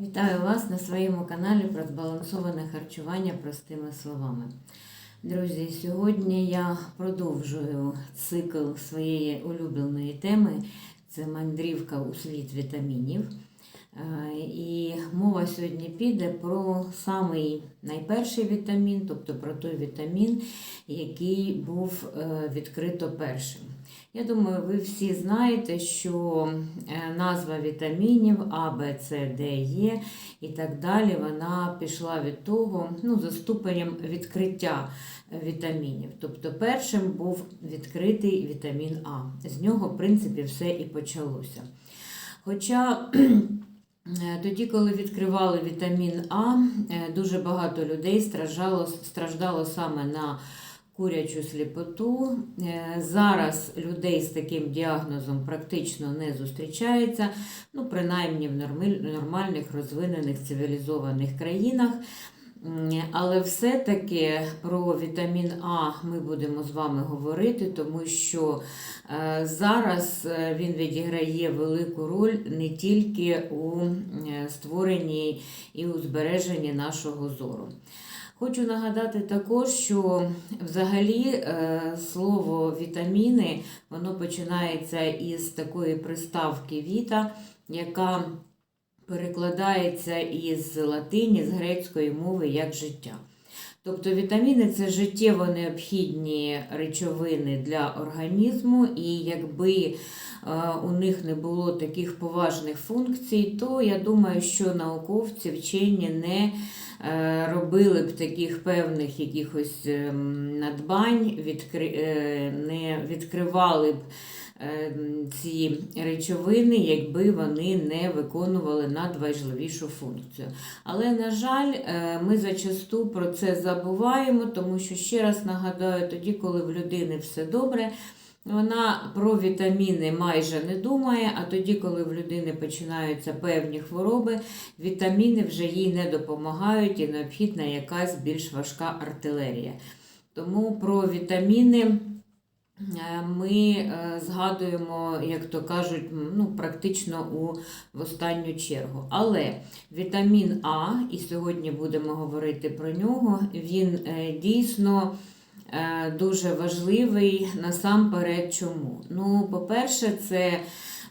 Вітаю вас на своєму каналі про збалансоване харчування простими словами. Друзі, сьогодні я продовжую цикл своєї улюбленої теми це мандрівка у світ вітамінів. Е, І мова сьогодні піде про самий найперший вітамін, тобто про той вітамін, який був е, відкрито першим. Я думаю, ви всі знаєте, що е, назва вітамінів А, Б, С, Д, Е і так далі, вона пішла від того, ну, за ступенем відкриття е, вітамінів. Тобто першим був відкритий вітамін А. З нього, в принципі, все і почалося. Хоча Е, Тоді, коли відкривали вітамін А, дуже багато людей страждало, страждало саме на курячу сліпоту. Е, Зараз людей з таким діагнозом практично не зустрічається, ну, принаймні в нормальних розвинених цивілізованих країнах. Але все-таки про вітамін А ми будемо з вами говорити, тому що е, зараз е, він відіграє велику роль не тільки у створенні і у збереженні нашого зору. Хочу нагадати також, що взагалі е, слово вітаміни воно починається із такої приставки віта, яка перекладається із латині, з грецької мови як життя. Тобто вітаміни це життєво необхідні речовини для організму, і якби е, у них не було таких поважних функцій, то я думаю, що науковці вчені не робили б таких певних якихось ем, надбань, відкри... е, не відкривали б е, ці речовини, якби вони не виконували надважливішу функцію. Але, на жаль, е, ми зачасту про це забуваємо, тому що ще раз нагадаю, тоді, коли в людини все добре. Вона про вітаміни майже не думає, а тоді, коли в людини починаються певні хвороби, вітаміни вже їй не допомагають і необхідна якась більш важка артилерія. Тому про вітаміни е, ми е, згадуємо, як то кажуть, ну, практично у, в останню чергу. Але вітамін А, і сьогодні будемо говорити про нього, він е, дійсно дуже важливий насамперед чому? Ну, по-перше, це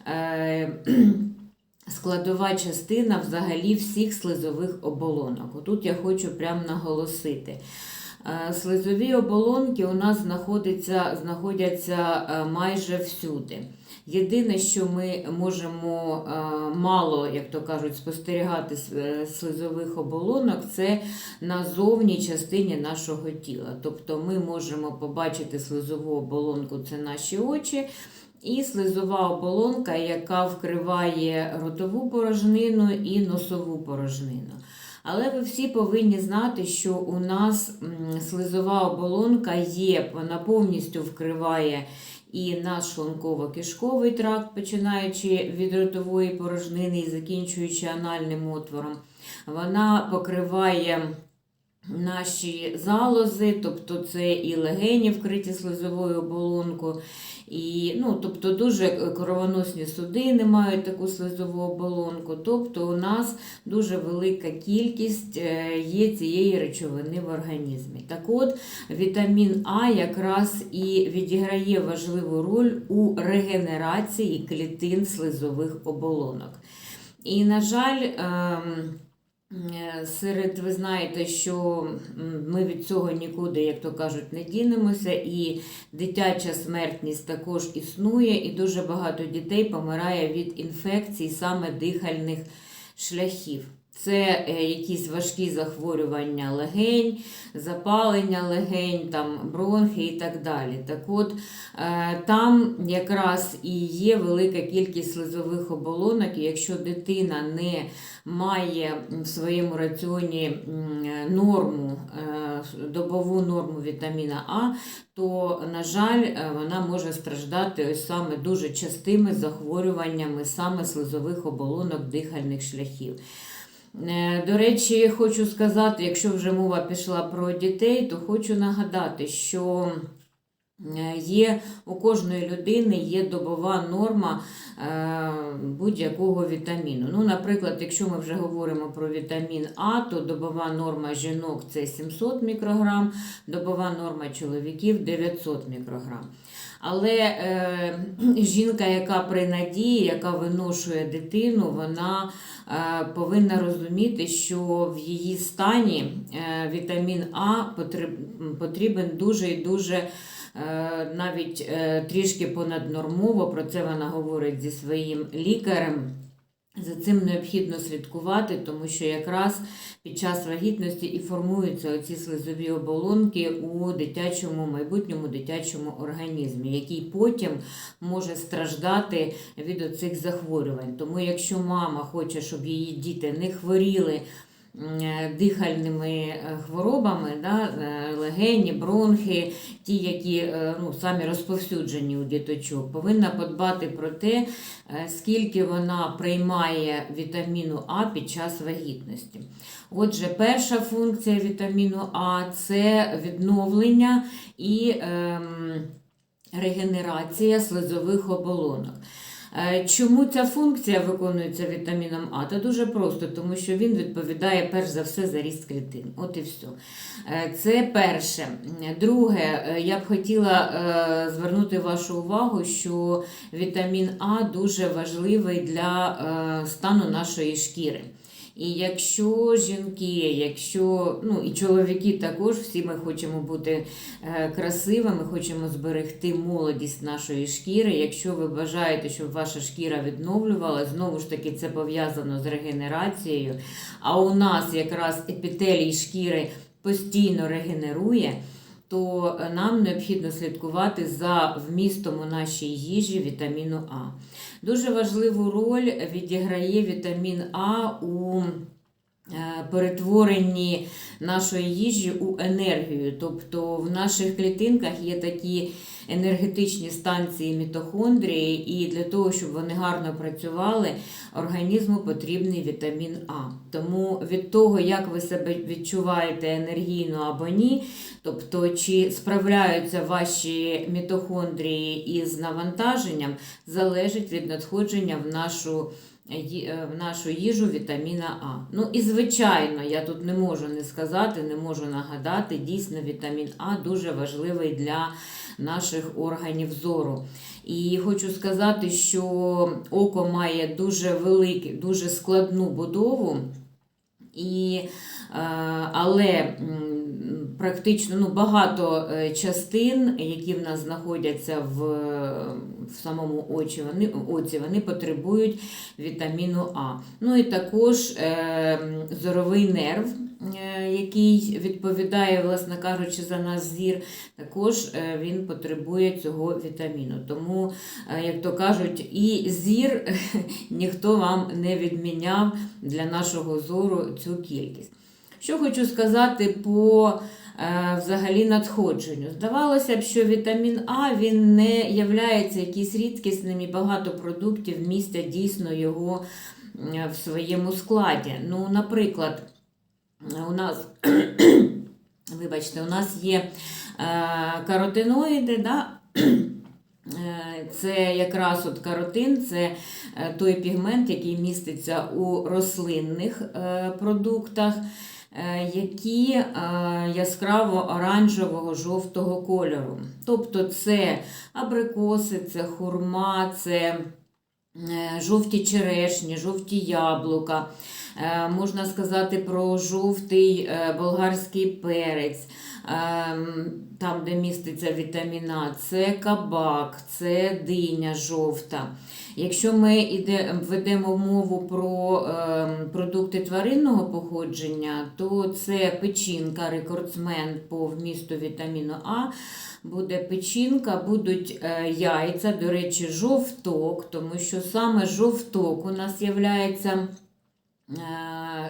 е, складова частина взагалі всіх слизових оболонок. Отут я хочу прямо наголосити. Е, Слизові оболонки у нас знаходяться, знаходяться е, майже всюди. Єдине, що ми можемо е, мало, як то кажуть, спостерігати слизових оболонок, це на зовній частині нашого тіла. Тобто ми можемо побачити слизову оболонку, це наші очі. І слизова оболонка, яка вкриває ротову порожнину і носову порожнину. Але ви всі повинні знати, що у нас слизова оболонка є, вона повністю вкриває і наш шлунково-кишковий тракт, починаючи від ротової порожнини і закінчуючи анальним отвором. Вона покриває наші залози, тобто це і легені вкриті слизовою оболонкою, і, ну, тобто дуже кровоносні судини мають таку слизову оболонку. Тобто у нас дуже велика кількість е, є цієї речовини в організмі. Так от, вітамін А якраз і відіграє важливу роль у регенерації клітин слизових оболонок. І, на жаль, ем, Е, Серед ви знаєте, що ми від цього нікуди, як то кажуть, не дінемося, і дитяча смертність також існує, і дуже багато дітей помирає від інфекцій саме дихальних шляхів. Це е, якісь важкі захворювання легень, запалення легень, там, бронхи і так далі. Так от, е, там якраз і є велика кількість слизових оболонок, і якщо дитина не має в своєму раціоні норму, е, добову норму вітаміна А, то, на жаль, вона може страждати ось саме дуже частими захворюваннями саме слизових оболонок дихальних шляхів. Е, До речі, хочу сказати, якщо вже мова пішла про дітей, то хочу нагадати, що Є у кожної людини є добова норма е, будь-якого вітаміну. Ну, наприклад, якщо ми вже говоримо про вітамін А, то добова норма жінок це 700 мікрограм, добова норма чоловіків 900 мікрограм. Але е, жінка, яка при надії, яка виношує дитину, вона е, повинна розуміти, що в її стані е, вітамін А потрібен дуже і дуже е, навіть е, трішки понаднормово. Про це вона говорить зі своїм лікарем. За цим необхідно слідкувати, тому що якраз під час вагітності і формуються оці слизові оболонки у дитячому майбутньому дитячому організмі, який потім може страждати від оцих захворювань. Тому якщо мама хоче, щоб її діти не хворіли е, дихальними е, хворобами, да, е, легені, бронхи, ті, які е, ну, самі розповсюджені у діточок, повинна подбати про те, е, скільки вона приймає вітаміну А під час вагітності. Отже, перша функція вітаміну А це відновлення і ем, регенерація слизових оболонок. Е, Чому ця функція виконується вітаміном А? Та дуже просто, тому що він відповідає перш за все за ріст клітин. От і все. Е, Це перше. Друге, е, я б хотіла звернути вашу увагу, що вітамін А дуже важливий для стану нашої шкіри. І якщо жінки, якщо ну і чоловіки також, всі ми хочемо бути е, красивими, хочемо зберегти молодість нашої шкіри. Якщо ви бажаєте, щоб ваша шкіра відновлювала, знову ж таки це пов'язано з регенерацією. А у нас якраз епітелій шкіри постійно регенерує. То е, нам необхідно слідкувати за вмістом у нашій їжі вітаміну А. Дуже важливу роль відіграє вітамін А у перетворенні нашої їжі у енергію. Тобто в наших клітинках є такі енергетичні станції мітохондрії, і для того, щоб вони гарно працювали, організму потрібний вітамін А. Тому від того, як ви себе відчуваєте енергійно або ні, тобто чи справляються ваші мітохондрії із навантаженням, залежить від надходження в нашу. Е, В нашу їжу вітаміна А. Ну і звичайно, я тут не можу не сказати, не можу нагадати, дійсно вітамін А дуже важливий для наших органів зору. І хочу сказати, що око має дуже велику, дуже складну будову. І, е, але практично ну, багато е, частин, які в нас знаходяться в, в самому очі, вони, оці, вони потребують вітаміну А. Ну і також е, зоровий нерв, е, який відповідає, власне кажучи, за наш зір, також е, він потребує цього вітаміну. Тому, е, як то кажуть, і зір ніхто вам не відміняв для нашого зору цю кількість. Що хочу сказати по взагалі надходженню. Здавалося б, що вітамін А він не являється якийсь рідкісним і багато продуктів містять дійсно його е, в своєму складі. Ну, наприклад, у нас, вибачте, у нас є е, каротиноїди, да? Е, Це якраз от каротин, це е, той пігмент, який міститься у рослинних е, продуктах, е, які е, яскраво оранжевого жовтого кольору. Тобто це абрикоси, це хурма, це е, жовті черешні, жовті яблука. Е, Можна сказати про жовтий е, болгарський перець, там, де міститься вітаміна, це кабак, це диня жовта. Якщо ми іде, ведемо мову про продукти тваринного походження, то це печінка, рекордсмен по вмісту вітаміну А. Буде печінка, будуть е, яйця, до речі, жовток, тому що саме жовток у нас являється е,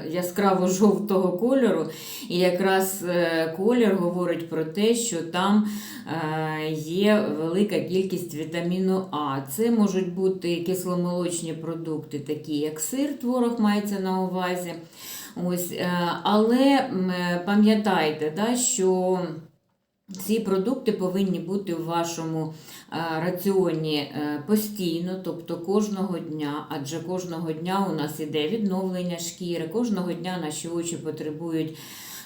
яскраво жовтого кольору, і якраз е, колір говорить про те, що там е, є велика кількість вітаміну А. Це можуть бути кисломолочні продукти, такі як сир, творог мається на увазі. Ось, е, але е, пам'ятайте, да, що Ці продукти повинні бути в вашому е, раціоні е, постійно, тобто кожного дня, адже кожного дня у нас іде відновлення шкіри, кожного дня наші очі потребують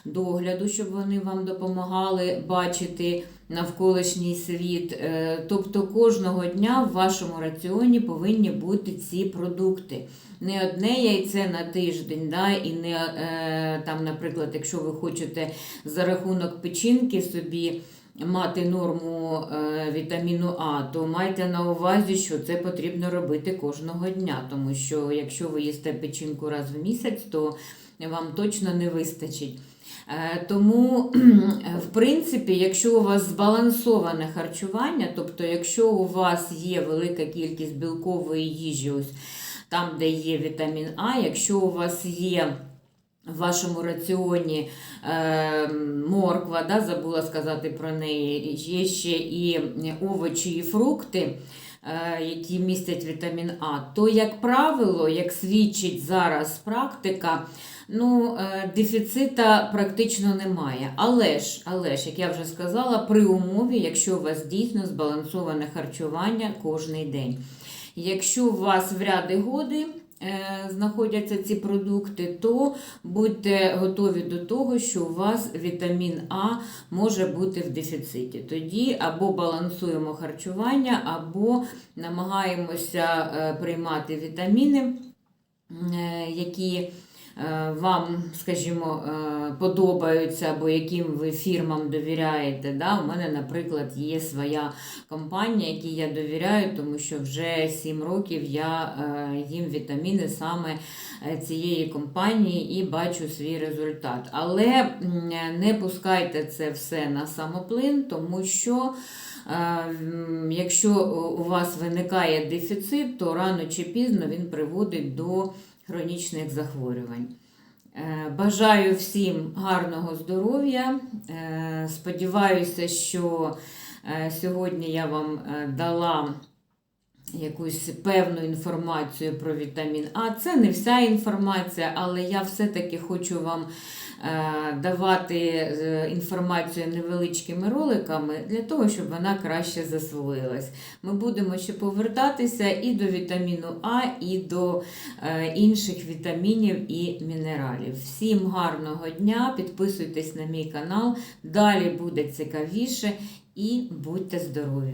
догляду, щоб вони вам допомагали бачити навколишній світ. Е, Тобто кожного дня в вашому раціоні повинні бути ці продукти. Не одне яйце на тиждень, да, і не е, там, наприклад, якщо ви хочете за рахунок печінки собі мати норму е, вітаміну А, то майте на увазі, що це потрібно робити кожного дня, тому що якщо ви їсте печінку раз в місяць, то вам точно не вистачить. Е, Тому, в принципі, якщо у вас збалансоване харчування, тобто, якщо у вас є велика кількість білкової їжі, ось там, де є вітамін А, якщо у вас є в вашому раціоні е, морква, да, забула сказати про неї, є ще і овочі і фрукти, які містять вітамін А, то, як правило, як свідчить зараз практика, ну, е, дефіцита практично немає. Але ж, але ж, як я вже сказала, при умові, якщо у вас дійсно збалансоване харчування кожний день. Якщо у вас в ряди годи е, знаходяться ці продукти, то будьте готові до того, що у вас вітамін А може бути в дефіциті. Тоді або балансуємо харчування, або намагаємося е, приймати вітаміни, е, які е, вам, скажімо, е, подобаються, або яким ви фірмам довіряєте. Да? У мене, наприклад, є своя компанія, якій я довіряю, тому що вже 7 років я е, їм вітаміни саме е, цієї компанії і бачу свій результат. Але не пускайте це все на самоплин, тому що. е, Якщо у вас виникає дефіцит, то рано чи пізно він приводить до хронічних захворювань. Е, Бажаю всім гарного здоров'я. Е, Сподіваюся, що е, сьогодні я вам дала якусь певну інформацію про вітамін А. Це не вся інформація, але я все-таки хочу вам е, давати е, інформацію невеличкими роликами для того, щоб вона краще засвоїлась. Ми будемо ще повертатися і до вітаміну А, і до е, інших вітамінів і мінералів. Всім гарного дня! Підписуйтесь на мій канал, далі буде цікавіше і будьте здорові!